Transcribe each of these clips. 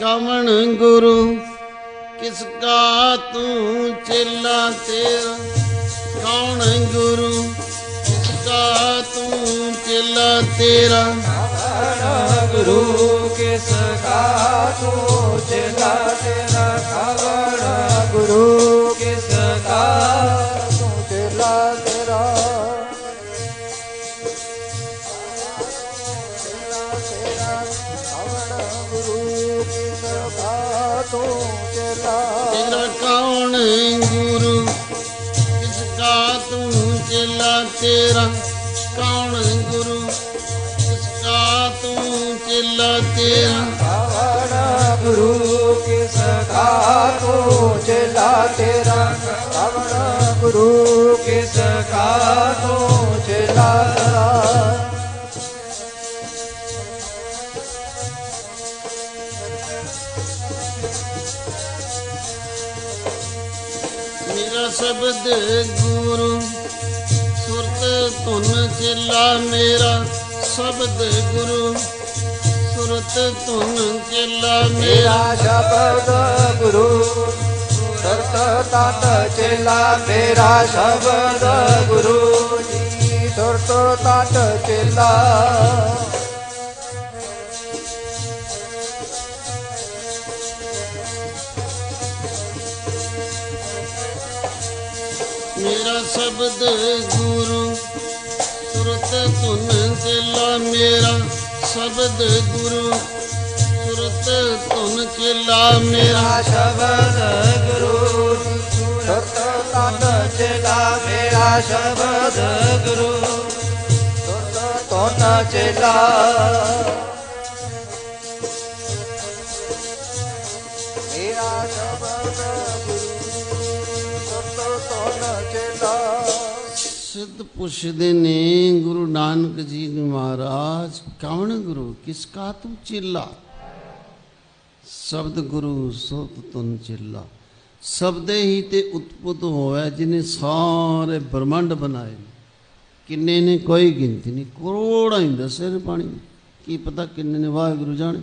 ਕਵਣ ਗੁਰੂ, ਕਿਸ ਕਾ ਤੂੰ ਚੇਲਾ ਤੇਰਾ? ਕੌਣ ਗੁਰੂ, ਕਿਸ ਕਾ ਤੂੰ ਚੇਲਾ ਤੇਰਾ? ਗੁਰੂ, ਕਿਸ ਕਾ ਤੂੰ ਚੇਲਾ ਤੇਰਾ? ਤੂੰ ਚੇਲਾ ਤੇਰਾ ਕੌਣ ਗੁਰੂ? ਕਿਸ ਕਾ ਤੂੰ ਚਲਾ ਤੇਰਾ? ਕੌਣ ਗੁਰੂ? ਕਿਸ ਕਾ ਤੂੰ ਚਲਾ ਤੇਰਾ? ਕਵਣ ਗੁਰੂ, ਕਿਸ ਕਾ ਤੂੰ ਚੇਲਾ ਤੇਰਾ? ਕਵਣ ਗੁਰੂ, ਕਿਸ ਕਾ ਤੂੰ ਚਲਾ ਤੇਰਾ? ਮੇਰਾ ਸ਼ਬਦ ਗੁਰੂ, ਸੁਰਤ ਧੁਨ ਚੇਲਾ ਮੇਰਾ ਸ਼ਬਦ ਗੁਰੂ, ਸੁਰਤ ਧੁਨ ਚੇਲਾ ਮੇਰਾ। ਸ਼ਬਦ ਗੁਰੂ, ਸਰਤ ਤਤ ਚੇਲਾ ਮੇਰਾ ਸ਼ਬਦ ਗੁਰੂ ਜੀ, ਸੁਰਤ ਤਤ ਚੇਲਾ। ਮੇਰਾ ਸ਼ਬਦ ਗੁਰੂ ਸੁਰਤ ਧੁਨ ਚੇਲਾ ਮੇਰਾ ਸ਼ਬਦ ਗੁਰੂ ਸੁਰਤ ਧੁਨ ਚੇਲਾ ਮੇਰਾ ਸ਼ਬਦ ਗੁਰੂ ਸੁਰਤ ਤਤ ਚੇਲਾ ਮੇਰਾ ਸ਼ਬਦ ਗੁਰੂ ਸੁਰਤ ਤਤ ਚੇਲਾ। ਮੇਰਾ ਸ਼ਬਦ ਸੁਰਤ ਚੇਲਾ। ਸਿੱਧ ਪੁੱਛਦੇ ਨੇ, ਗੁਰੂ ਨਾਨਕ ਜੀ ਨੂੰ ਮਹਾਰਾਜ ਕੌਣ ਗੁਰੂ, ਕਿਸ ਕਾ ਤੂੰ ਚੇਲਾ? ਸ਼ਬਦ ਗੁਰੂ ਸੁਤ ਤੁਨ ਚੇਲਾ। ਸ਼ਬਦੇ ਹੀ ਤੇ ਉਤਪਤ ਹੋਇਆ ਜਿਨੇ ਸਾਰੇ ਬ੍ਰਹਮੰਡ ਬਣਾਏ ਨੇ। ਕਿੰਨੇ ਨੇ ਕੋਈ ਗਿਣਤੀ ਨਹੀਂ, ਕਰੋੜਾਂ ਹੀ ਦੱਸੇ ਨੇ ਪਾਣੀ ਕੀ ਪਤਾ ਕਿੰਨੇ ਨੇ ਵਾਹਿਗੁਰੂ ਜਾਣੇ।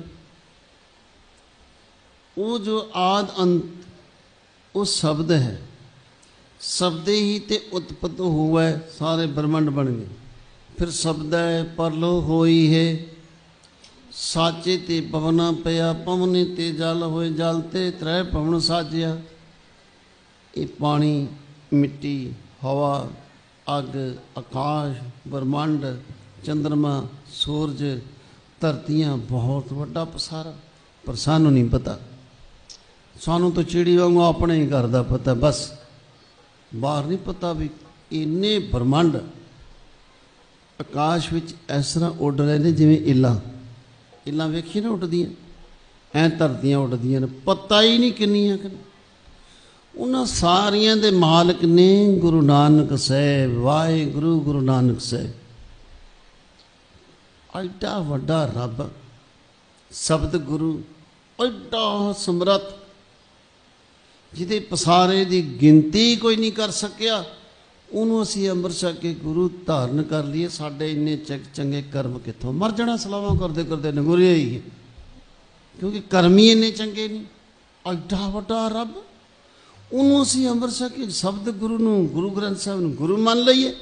ਉਹ ਜੋ ਆਦ ਅੰਤ, ਉਹ ਸ਼ਬਦ ਹੈ। ਸ਼ਬਦੇ ਹੀ ਤੇ ਉਤਪਤ ਹੋਵੇ, ਸਾਰੇ ਬ੍ਰਹਮੰਡ ਬਣ ਗਏ ਫਿਰ ਸ਼ਬਦ ਹੈ, ਪਰਲੋ ਹੋਈ ਹੈ। ਸਾਚੇ ਤੇ ਪਵਨਾ ਪਿਆ, ਪਵਨੇ ਤੇ ਜਲ ਹੋਏ, ਜਲ ਤੇ ਤ੍ਰੈ ਪਵਨ ਸਾਜਿਆ। ਇਹ ਪਾਣੀ, ਮਿੱਟੀ, ਹਵਾ, ਅਗ, ਆਕਾਸ਼, ਬ੍ਰਹਮੰਡ ਚੰ드ਰਮਾ ਸੂਰਜ, ਧਰਤੀਆਂ, ਬਹੁਤ ਵੱਡਾ ਪਸਾਰਾ। ਪਰ ਸਾਨੂੰ ਨਹੀਂ ਪਤਾ। ਸਾਨੂੰ ਤਾਂ ਚਿੜੀ ਵਾਂਗੂ ਆਪਣੇ ਹੀ ਘਰ ਦਾ ਪਤਾ, ਬਸ। ਬਾਹਰ ਨਹੀਂ ਪਤਾ ਵੀ ਇੰਨੇ ਬ੍ਰਹਮੰਡ ਆਕਾਸ਼ ਵਿੱਚ ਇਸ ਤਰ੍ਹਾਂ ਉੱਡ ਰਹੇ ਨੇ ਜਿਵੇਂ ਇੱਲਾਂ। ਇੱਲਾਂ ਵੇਖੀ ਨਾ ਉੱਡਦੀਆਂ? ਐ ਧਰਤੀਆਂ ਉੱਡਦੀਆਂ ਨੇ। ਪਤਾ ਹੀ ਨਹੀਂ ਕਿੰਨੀਆਂ ਕਿ ਉਹਨਾਂ ਸਾਰੀਆਂ ਦੇ ਮਾਲਕ ਨੇ ਗੁਰੂ ਨਾਨਕ ਸਾਹਿਬ। ਵਾਹਿਗੁਰੂ ਗੁਰੂ ਨਾਨਕ ਸਾਹਿਬ। ਐਡਾ ਵੱਡਾ ਰੱਬ, ਸ਼ਬਦ ਗੁਰੂ, ਐਡਾ ਸਮਰੱਥ ਜਿਹਦੇ ਪਸਾਰੇ ਦੀ ਗਿਣਤੀ ਕੋਈ ਨਹੀਂ ਕਰ ਸਕਿਆ, ਉਹਨੂੰ ਅਸੀਂ ਅੰਮ੍ਰਿਤ ਛਕ ਕੇ ਗੁਰੂ ਧਾਰਨ ਕਰ ਲਈਏ। ਸਾਡੇ ਇੰਨੇ ਚੰਗ- ਚੰਗੇ ਕਰਮ ਕਿੱਥੋਂ? ਮਰ ਜਾਣਾ ਸਲਾਵਾਂ ਕਰਦੇ ਕਰਦੇ ਨਗੁਰਿਆ ਹੀ। ਕਿਉਂਕਿ ਕਰਮ ਹੀ ਇੰਨੇ ਚੰਗੇ ਨਹੀਂ। ਐਡਾ ਵੱਡਾ ਰੱਬ। ਉਹਨੂੰ ਅਸੀਂ ਅੰਮ੍ਰਿਤ ਛਕ ਕੇ ਸ਼ਬਦ ਗੁਰੂ ਨੂੰ, ਗੁਰੂ ਗ੍ਰੰਥ ਸਾਹਿਬ ਨੂੰ ਗੁਰੂ ਮੰਨ ਲਈਏ।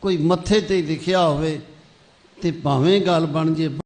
ਕੋਈ ਮੱਥੇ ਤੇ ਲਿਖਿਆ ਹੋਵੇ ਤੇ ਭਾਵੇਂ ਗੱਲ ਬਣ ਜੇ।